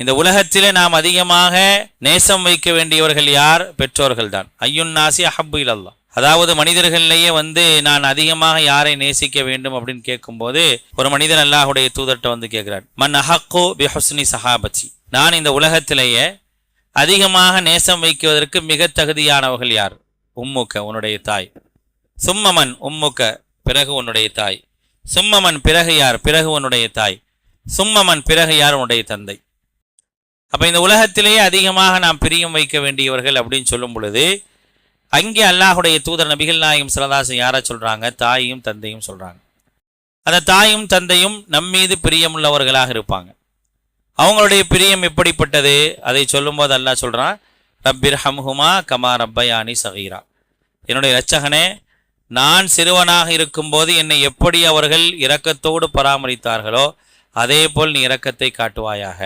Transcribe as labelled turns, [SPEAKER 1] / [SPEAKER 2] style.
[SPEAKER 1] இந்த உலகத்திலே நாம் அதிகமாக நேசம் வைக்க வேண்டியவர்கள் யார்? பெற்றோர்கள் தான் ஐயுன் நாசி அஹப்பு இலல்லா அதாவது மனிதர்களிலேயே வந்து நான் அதிகமாக யாரை நேசிக்க வேண்டும் அப்படின்னு கேட்கும்போது ஒரு மனிதன் அல்லாஹுடைய தூதர்கிட்ட வந்து கேட்கிறார் மன் அஹக்கோ பிஹஸ்னி சஹாபச்சி நான் இந்த உலகத்திலேயே அதிகமாக நேசம் வைக்குவதற்கு மிக தகுதியானவர்கள் யார்? உம்முக்க உன்னுடைய தாய். சும்மமன் உம்முக்க பிறகு உன்னுடைய தாய். சும்மமன் பிறகு யார்? பிறகு உன்னுடைய தாய். சும்மமன் பிறகு யார்? உன்னுடைய தந்தை. அப்போ இந்த உலகத்திலேயே அதிகமாக நாம் பிரியம் வைக்க வேண்டியவர்கள் அப்படின்னு சொல்லும் பொழுது அங்கே அல்லாஹுடைய தூதர் நபிகள் நாயகம் சிலதாசன் யாரை சொல்கிறாங்க தாயும் தந்தையும் சொல்கிறாங்க அந்த தாயும் தந்தையும் நம்மீது பிரியமுள்ளவர்களாக இருப்பாங்க. அவங்களுடைய பிரியம் எப்படிப்பட்டது? அதை சொல்லும்போது அல்லாஹ் சொல்கிறான் ரப்பிர் ஹம்ஹுமா கமா ரப்பயானி சகீரா. என்னுடைய இரட்சகனே நான் சிறுவனாக இருக்கும்போது என்னை எப்படி அவர்கள் இரக்கத்தோடு பராமரித்தார்களோ அதே போல் நீ இரக்கத்தை காட்டுவாயாக.